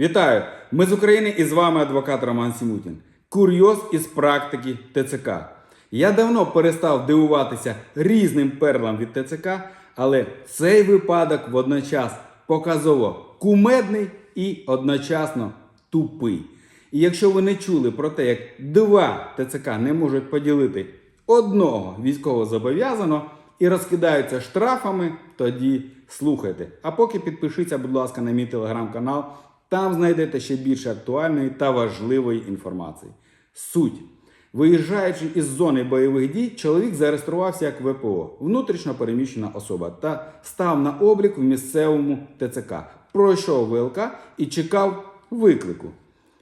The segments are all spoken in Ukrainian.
Вітаю! Ми з України і з вами адвокат Роман Сімутін. Курйоз із практики ТЦК. Я давно перестав дивуватися різним перлам від ТЦК, але цей випадок водночас показово кумедний і одночасно тупий. І якщо ви не чули про те, як два ТЦК не можуть поділити одного військовозобов'язаного і розкидаються штрафами, тоді слухайте. А поки підпишіться, будь ласка, на мій телеграм-канал. Там знайдете ще більше актуальної та важливої інформації. Суть. Виїжджаючи із зони бойових дій, чоловік зареєструвався як ВПО, внутрішньо переміщена особа, та став на облік в місцевому ТЦК. Пройшов ВЛК і чекав виклику.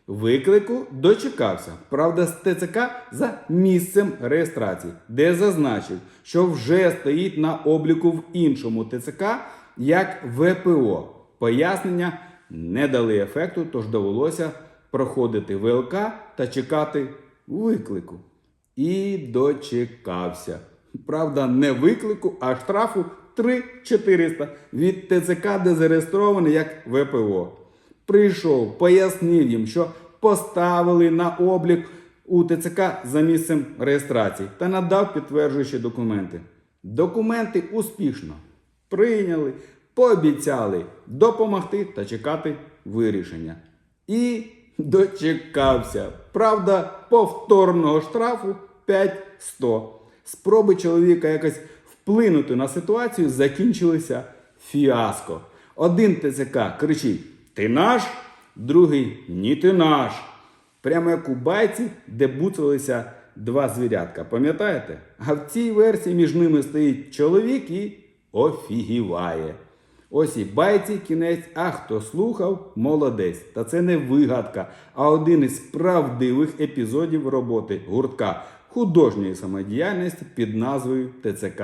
Виклику дочекався, правда, з ТЦК за місцем реєстрації, де зазначив, що вже стоїть на обліку в іншому ТЦК як ВПО. Пояснення не дали ефекту, тож довелося проходити ВЛК та чекати виклику. І дочекався. Правда, не виклику, а штрафу 3400 від ТЦК, де зареєстрований як ВПО. Прийшов, пояснив їм, що поставили на облік у ТЦК за місцем реєстрації та надав підтверджуючі документи. Документи успішно прийняли, пообіцяли допомогти та чекати вирішення. І дочекався. Правда, повторного штрафу 5100. Спроби чоловіка якось вплинути на ситуацію закінчилися фіаско. Один ТЦК кричить: Ти наш? Другий ні, ти наш. Прямо як у байці, де буцалися два звірятка. Пам'ятаєте? А в цій версії між ними стоїть чоловік і офігіває. Ось і байці кінець, а хто слухав, молодець. Та це не вигадка, а один із правдивих епізодів роботи гуртка художньої самодіяльності під назвою ТЦК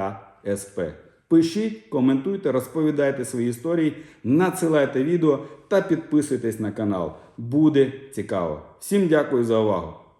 СП. Пишіть, коментуйте, розповідайте свої історії, надсилайте відео та підписуйтесь на канал. Буде цікаво. Всім дякую за увагу!